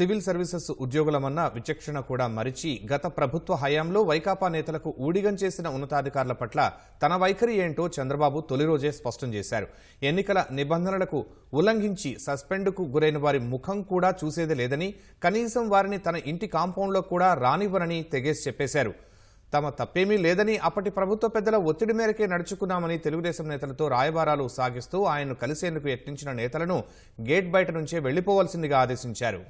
Civil services ఉద్యోగులమన్న విచక్షణ కూడా మరిచి గత ప్రభుత్వ హయాంలో వైకాపా నేతలకు ఊడిగం చేసిన ఉన్నతాధికారుల పట్ల తన వైఖరి ఏంటో చంద్రబాబు తొలి రోజే స్పష్టం చేశారు. ఎన్నికల నిబంధనలకు ఉల్లంఘించి సస్పెండ్కు గురైన వారి ముఖం కూడా చూసేది లేదని కనీసం వారిని తన ఇంటి కాంపౌండ్లో కూడా రానివ్వరని తెగేసి చెప్పేశారు. తమ తప్పేమీ లేదని అప్పటి ప్రభుత్వ పెద్దల ఒత్తిడి మేరకే నడుచుకున్నామని తెలుగుదేశం నేతలతో రాయబారాలు సాగిస్తూ ఆయన్ను కలిసేందుకు యత్నించిన నేతలను గేట్ బయట నుంచే వెళ్ళిపోవాల్సిందిగా ఆదేశించారు.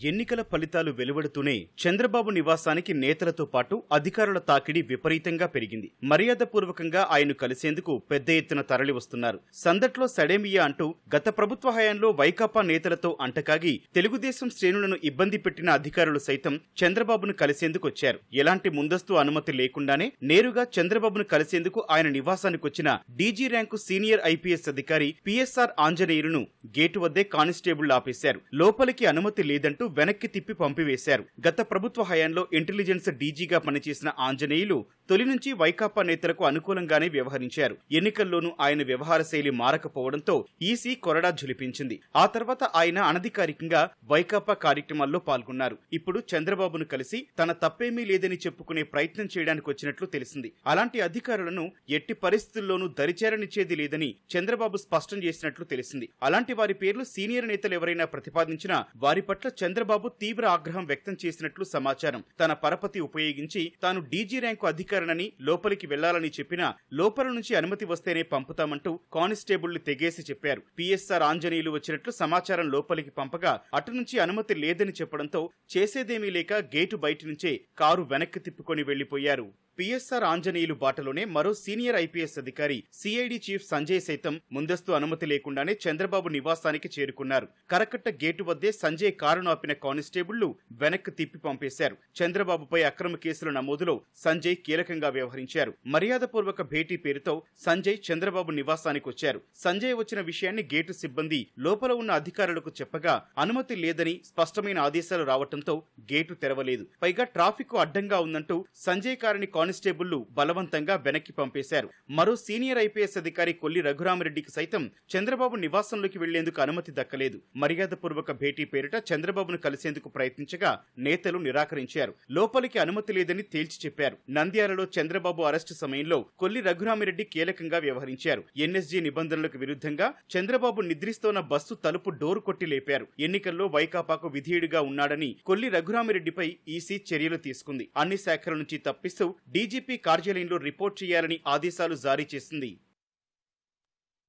ఎన్నికల ఫలితాలు వెలువడుతూనే చంద్రబాబు నివాసానికి నేతలతో పాటు అధికారుల తాకిడి విపరీతంగా పెరిగింది. మర్యాదపూర్వకంగా ఆయన కలిసేందుకు పెద్ద ఎత్తున తరలివస్తున్నారు. సందట్లో సడేమియా అంటూ గత ప్రభుత్వ హయాంలో వైకాపా నేతలతో అంటకాగి తెలుగుదేశం శ్రేణులను ఇబ్బంది పెట్టిన అధికారులు సైతం చంద్రబాబును కలిసేందుకు వచ్చారు ఎలాంటి ముందస్తు అనుమతి లేకుండానే నేరుగా చంద్రబాబును కలిసేందుకు ఆయన నివాసానికి వచ్చిన డీజీ ర్యాంకు సీనియర్ ఐపీఎస్ అధికారి పిఎస్ఆర్ ఆంజనేయులను గేటు వద్దే కానిస్టేబుల్ ఆపేశారు. లోపలికి అనుమతి లేదంటూ వెనక్కి తిప్పి పంపివేశారు. గత ప్రభుత్వ హయాంలో ఇంటెలిజెన్స్ డీజీగా పనిచేసిన ఆంజనేయులు తొలి నుంచి వైకాపా నేతలకు అనుకూలంగానే వ్యవహరించారు. ఎన్నికల్లోనూ ఆయన వ్యవహార శైలి మారకపోవడంతో ఈసీ కొరడా ఝులిపించింది. ఆ తర్వాత ఆయన అనధికారికంగా వైకాపా కార్యక్రమాల్లో పాల్గొన్నారు. ఇప్పుడు చంద్రబాబును కలిసి తన తప్పేమీ లేదని చెప్పుకునే ప్రయత్నం చేయడానికి వచ్చినట్లు తెలిసింది. అలాంటి అధికారులను ఎట్టి పరిస్థితుల్లోనూ దరిచేరనిచ్చేది లేదని చంద్రబాబు స్పష్టం చేసినట్లు తెలిసింది. అలాంటి వారి పేర్లు సీనియర్ నేతలు ఎవరైనా ప్రతిపాదించినా వారి పట్ల చంద్రబాబు తీవ్ర ఆగ్రహం వ్యక్తం చేసినట్లు సమాచారం. తన పరపతి ఉపయోగించి తాను డీజీ ర్యాంకు అధికారినని లోపలికి వెళ్ళాలని చెప్పినా లోపల నుంచి అనుమతి వస్తేనే పంపుతామంటూ కానిస్టేబుళ్ళు తెగేసి చెప్పారు. పిఎస్ఆర్ ఆంజనేయులు వచ్చినట్లు సమాచారం లోపలికి పంపగా అటు నుంచి అనుమతి లేదని చెప్పడంతో చేసేదేమీ లేక గేటు బయటి నుంచే కారు వెనక్కి తిప్పుకొని వెళ్ళిపోయారు పిఎస్ఆర్ ఆంజనేయులు బాటలోనే మరో సీనియర్ ఐపీఎస్ అధికారి సిఐడి చీఫ్ సంజయ్ సైతం ముందస్తు అనుమతి లేకుండానే చంద్రబాబు నివాసానికి చేరుకున్నారు. కరకట్ట గేటు వద్దే సంజయ్ కారును ఆపిన కానిస్టేబుళ్ళు వెనక్కి తిప్పి పంపేశారు. చంద్రబాబుపై అక్రమ కేసుల నమోదులో సంజయ్ కీలకంగా వ్యవహరించారు. మర్యాదపూర్వక భేటీ పేరుతో సంజయ్ చంద్రబాబు నివాసానికి వచ్చారు. సంజయ్ వచ్చిన విషయాన్ని గేటు సిబ్బంది లోపల ఉన్న అధికారులకు చెప్పగా అనుమతి లేదని స్పష్టమైన ఆదేశాలు రావడంతో గేటు తెరవలేదు. పైగా ట్రాఫిక్ అడ్డంగా ఉందంటూ సంజయ్ కారిని కానిస్టేబుళ్ళు బలవంతంగా వెనక్కి పంపేశారు. మరో సీనియర్ ఐపీఎస్ అధికారి కొల్లి రఘురామరెడ్డికి సైతం చంద్రబాబు నివాసంలోకి వెళ్ళేందుకు అనుమతి దక్కలేదు. మర్యాదపూర్వక భేటీ పేరిట చంద్రబాబును కలిసేందుకు ప్రయత్నించగా నేతలు నిరాకరించారు. లోపలికి అనుమతి లేదని తేల్చి చెప్పారు. నంద్యాలలో చంద్రబాబు అరెస్టు సమయంలో కొల్లి రఘురామిరెడ్డి కీలకంగా వ్యవహరించారు. ఎన్ఎస్జీ నిబంధనలకు విరుద్ధంగా చంద్రబాబు నిద్రిస్తోన్న బస్సు తలుపు డోరు కొట్టి లేపారు. ఎన్నికల్లో వైకాపాకు విధేయుడిగా ఉన్నాడని కొల్లి రఘురామిరెడ్డిపై ఈసీ చర్యలు తీసుకుంది. అన్ని శాఖల నుంచి తప్పిస్తూ డీజీపీ కార్యాలయంలో రిపోర్ట్ చేయాలని ఆదేశాలు జారీ చేసింది.